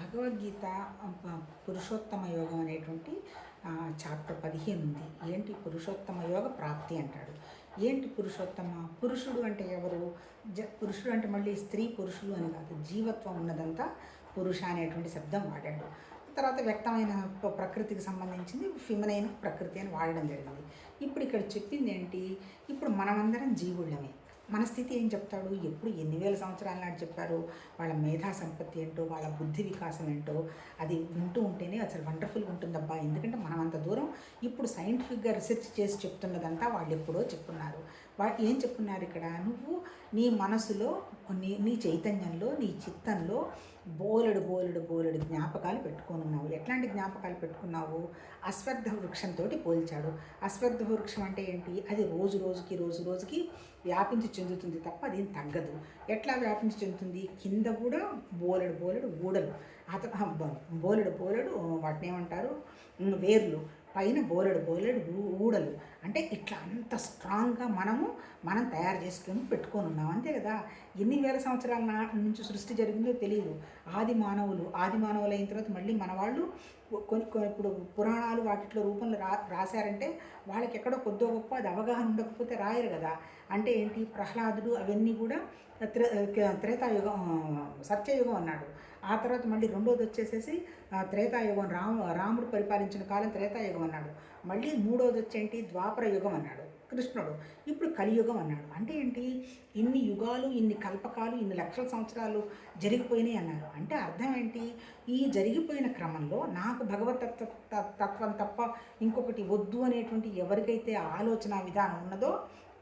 భగవద్గీత పురుషోత్తమ యోగం అనేటువంటి చాప్టర్ పదిహేను ఉంది. ఏంటి పురుషోత్తమ యోగ ప్రాప్తి అంటాడు. ఏంటి పురుషోత్తమ? పురుషుడు అంటే ఎవరు? జ పురుషుడు అంటే మళ్ళీ స్త్రీ పురుషులు అని కాదు. జీవత్వం ఉన్నదంతా పురుష అనేటువంటి శబ్దం వాడాడు. తర్వాత వ్యక్తమైన ప్రకృతికి సంబంధించింది ఫిమనైన్ ప్రకృతి అని వాడడం జరిగింది. ఇప్పుడు ఇక్కడ చెప్పింది ఏంటి? ఇప్పుడు మనమందరం జీవుళ్ళమే. మన స్థితి ఏం చెప్తాడు? ఎప్పుడు ఎన్ని వేల సంవత్సరాల నాటి చెప్పారు? వాళ్ళ మేధా సంపత్తి ఏంటో వాళ్ళ బుద్ధి వికాసం ఏంటో అది వింటూ ఉంటేనే అసలు వండర్ఫుల్గా ఉంటుందబ్బా. ఎందుకంటే మనం అంత దూరం ఇప్పుడు సైంటిఫిక్గా రీసెర్చ్ చేసి చెప్తున్నదంతా వాళ్ళు ఎప్పుడో చెప్తున్నారు ఏం చెప్తున్నారు ఇక్కడ? నువ్వు నీ మనసులో నీ నీ చైతన్యంలో నీ చిత్తంలో బోలెడు బోలెడు బోలెడు జ్ఞాపకాలు పెట్టుకొని ఉన్నావు ఎట్లాంటి జ్ఞాపకాలు పెట్టుకున్నావు? అశ్వత్థ వృక్షంతో పోల్చాడు. అశ్వత్థ వృక్షం అంటే ఏంటి? అది రోజు రోజుకి రోజు రోజుకి వ్యాపించి చెందుతుంది తప్ప అది తగ్గదు. ఎట్లా వ్యాపించి చెందుతుంది? కింద కూడా బోలెడు బోలెడు ఊడలు. అత బోలెడు బోలెడు వాటిని ఏమంటారు? వేర్లు. పైన బోలెడు బోలెడు ఊడలు. అంటే ఇట్లా అంత స్ట్రాంగ్గా మనము మనం తయారు చేసుకొని పెట్టుకొని ఉన్నాం. అంతే కదా? ఎన్ని వేల సంవత్సరాల నుంచి సృష్టి జరిగిందో తెలియదు ఆది మానవులు ఆది మానవులు అయిన తర్వాత మళ్ళీ మన వాళ్ళు కొన్ని కొన్ని ఇప్పుడు పురాణాలు వాటిలో రూపంలో రా రాశారంటే వాళ్ళకి ఎక్కడో కొద్దో గొప్ప అది అవగాహన ఉండకపోతే రాయరు కదా. అంటే ఏంటి? ప్రహ్లాదుడు అవన్నీ కూడా త్రే త్రేతాయుగం సత్యయుగం అన్నాడు. ఆ తర్వాత మళ్ళీ రెండోది వచ్చేసేసి త్రేతాయుగం రాము రాముడు పరిపాలించిన కాలం త్రేతాయుగం అన్నాడు. మళ్ళీ మూడోది వచ్చేంటి? ద్వాపర యుగం అన్నాడు. కృష్ణుడు. ఇప్పుడు కలియుగం అన్నాడు. అంటే ఏంటి? ఇన్ని యుగాలు ఇన్ని కల్పకాలు ఇన్ని లక్షల సంవత్సరాలు జరిగిపోయినాయి అన్నారు. అంటే అర్థం ఏంటి? ఈ జరిగిపోయిన క్రమంలో నాకు భగవత్ తత్వ తత్వం తప్ప ఇంకొకటి వద్దు అనేటువంటి ఎవరికైతే ఆలోచన విధానం ఉన్నదో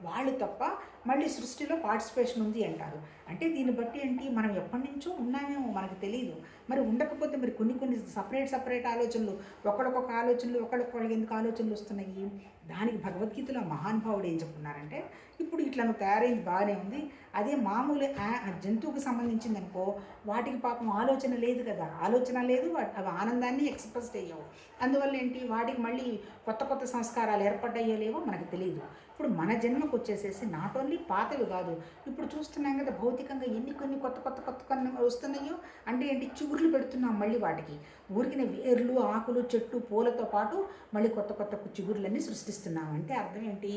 వాళ్ళు తప్ప మళ్ళీ సృష్టిలో పార్టిసిపేషన్ ఉంది అంటారు. అంటే దీన్ని బట్టి ఏంటి? మనం ఎప్పటి నుంచో ఉన్నామేమో మనకు తెలియదు మరి ఉండకపోతే మరి కొన్ని కొన్ని సపరేట్ సపరేట్ ఆలోచనలు ఒకళ్ళకొక ఆలోచనలు ఒకళ్ళకొకళ్ళకి ఎందుకు ఆలోచనలు వస్తున్నాయి? దానికి భగవద్గీతలో మహానుభావుడు ఏం చెప్పున్నారంటే ఇప్పుడు ఇట్లా తయారైంది బాగానే ఉంది. అదే మామూలు జంతువుకు జంతువుకి సంబంధించింది అనుకో వాటికి పాపం ఆలోచన లేదు కదా. ఆలోచన లేదు అవి ఆనందాన్ని ఎక్స్ప్రెస్ చేయవు. అందువల్ల ఏంటి? వాటికి మళ్ళీ కొత్త కొత్త సంస్కారాలు ఏర్పడ్డాయో లేవో మనకు తెలియదు. ఇప్పుడు మన జన్మకు వచ్చేసేసి నాట్ ఓన్లీ పాతవి కాదు ఇప్పుడు చూస్తున్నాం కదా భౌతికంగా ఎన్ని కొన్ని కొత్త కొత్త కొత్త కొన్ని వస్తున్నాయో అంటే ఏంటి? చిగుర్లు పెడుతున్నాం మళ్ళీ వాటికి. ఊరికిన వేర్లు ఆకులు చెట్టు పూలతో పాటు మళ్ళీ కొత్త కొత్త చిగుర్లన్నీ సృష్టిస్తున్నాం. అంటే అర్థం ఏంటి?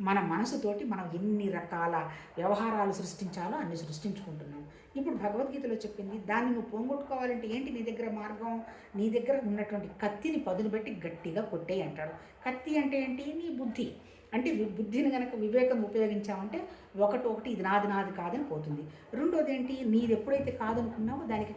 మన మనసుతోటి మనం ఎన్ని రకాల వ్యవహారాలు సృష్టించాలో అన్ని సృష్టించుకుంటున్నాం. ఇప్పుడు భగవద్గీతలో చెప్పింది దాన్ని నువ్వు పోగొట్టుకోవాలంటే ఏంటి నీ దగ్గర మార్గం? నీ దగ్గర ఉన్నటువంటి కత్తిని పదును పెట్టి గట్టిగా కొట్టేయి అంటాడు. కత్తి అంటే ఏంటి? నీ బుద్ధి. అంటే బుద్ధిని కనుక వివేకం ఉపయోగించామంటే ఒకటి ఒకటి ఇది నాది నాది కాదని పోతుంది. రెండోది ఏంటి? నీది ఎప్పుడైతే కాదనుకున్నావో దానికి